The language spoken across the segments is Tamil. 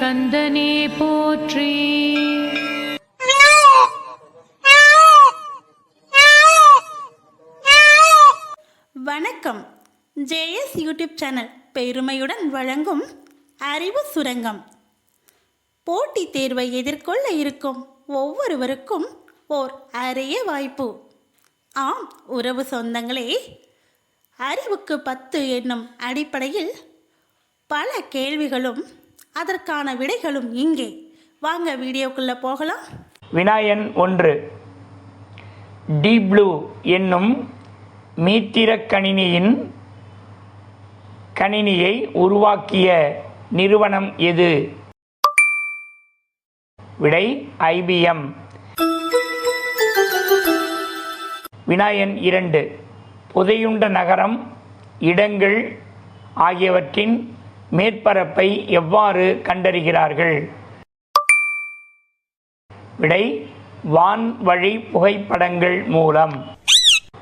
கந்தனே போற்றி. வணக்கம். ஜேஎஸ் யூடியூப் சேனல் பெருமையுடன் வழங்கும் அறிவு சுரங்கம். போட்டித் தேர்வை எதிர்கொள்ள இருக்கும் ஒவ்வொருவருக்கும் ஓர் அரிய வாய்ப்பு. ஆம் உறவு சொந்தங்களே. அறிவுக்கு பத்து என்னும் அடிப்படையில் பல கேள்விகளும் அதற்கான விடைகளும் இங்கே. வாங்க வீடியோக்குள்ளே போகலாம். வினாயன் ஒன்று. டீப் ப்ளூ என்னும் மீத்திர கணினியின் கணினியை உருவாக்கிய நிறுவனம் எது? விடை ஐபிஎம் வினாயன் இரண்டு. புதையுண்ட நகரம் இடங்கள் ஆகியவற்றின் மேற்பரப்பை எவ்வாறு கண்டறிகிறார்கள்? விடை வான்வழி புகைப்படங்கள் மூலம்.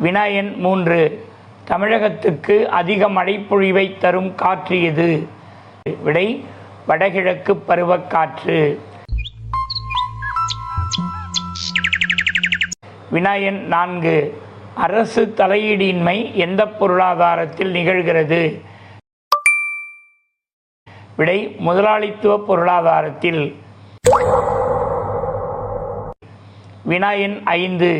வினாயன் மூன்று தமிழகத்துக்கு அதிக மழைப்பொழிவை தரும் காற்று எது? விடை வடகிழக்கு பருவக்காற்று. வினாயன் நான்கு அரசு தலையீடின்மை எந்த பொருளாதாரத்தில் நிகழ்கிறது? விடை முதலாளித்துவ பொருளாதாரத்தில் வினாயன் ஐந்து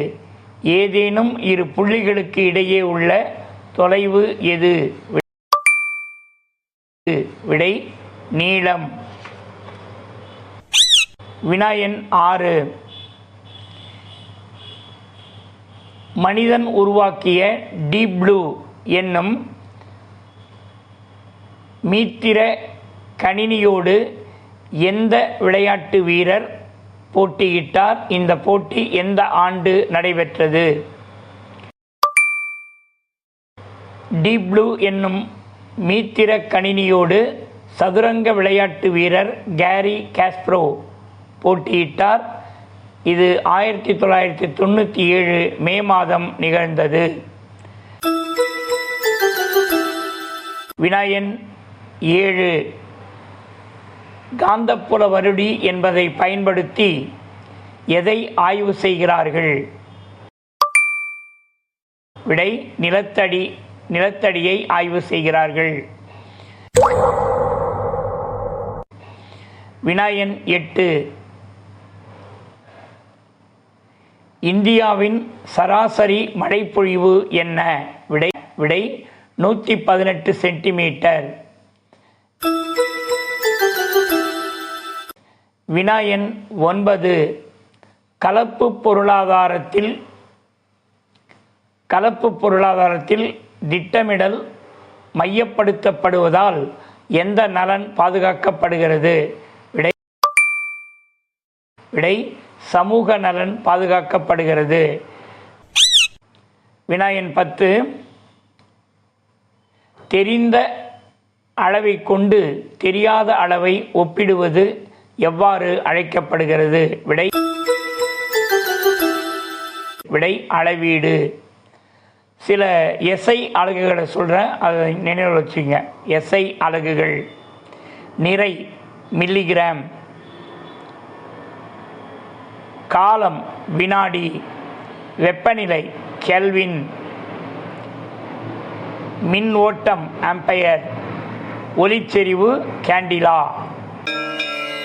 ஏதேனும் இரு புள்ளிகளுக்கு இடையே உள்ள தொலைவு எது? விடை நீளம். வினாயன் ஆறு மனிதன் உருவாக்கிய டீப் ப்ளூ என்னும் மீத்திர கணினியோடு எந்த விளையாட்டு வீரர் போட்டியிட்டார்? இந்த போட்டி எந்த ஆண்டு நடைபெற்றது? டீப் ப்ளூ என்னும் மீத்திர கணினியோடு சதுரங்க விளையாட்டு வீரர் கேரி காஸ்ப்ரோ போட்டியிட்டார். இது ஆயிரத்தி தொள்ளாயிரத்தி தொண்ணூற்றி ஏழு மே மாதம் நிகழ்ந்தது. வினாயன் ஏழு காந்தப்புல வருடி என்பதை பயன்படுத்தி எதை ஆய்வு செய்கிறார்கள்? விடை நிலத்தடி நிலத்தடியை ஆய்வு செய்கிறார்கள். வினாயன் எட்டு. இந்தியாவின் சராசரி மழைப்பொழிவு என்ன? விடை விடை நூற்றி பதினெட்டு சென்டிமீட்டர். வினாயன் ஒன்பது கலப்பு பொருளாதாரத்தில் கலப்பு பொருளாதாரத்தில் திட்டமிடல் மையப்படுத்தப்படுவதால் எந்த நலன் பாதுகாக்கப்படுகிறது? விடை விடை சமூக நலன் பாதுகாக்கப்படுகிறது. வினாயன் பத்து தெரிந்த அளவை கொண்டு தெரியாத அளவை ஒப்பிடுவது எவ்வாறு அழைக்கப்படுகிறது? விடை. விடை அளவீடு. சில எஸ்ஐ அலகுகளை சொல்கிறேன் அதை நினைவில் வச்சுங்க. எஸ்ஐ அலகுகள். நிறை மில்லிகிராம் காலம் வினாடி. வெப்பநிலை கெல்வின் மின் ஓட்டம் ஆம்பையர் ஒளிச்செறிவு கேண்டிலா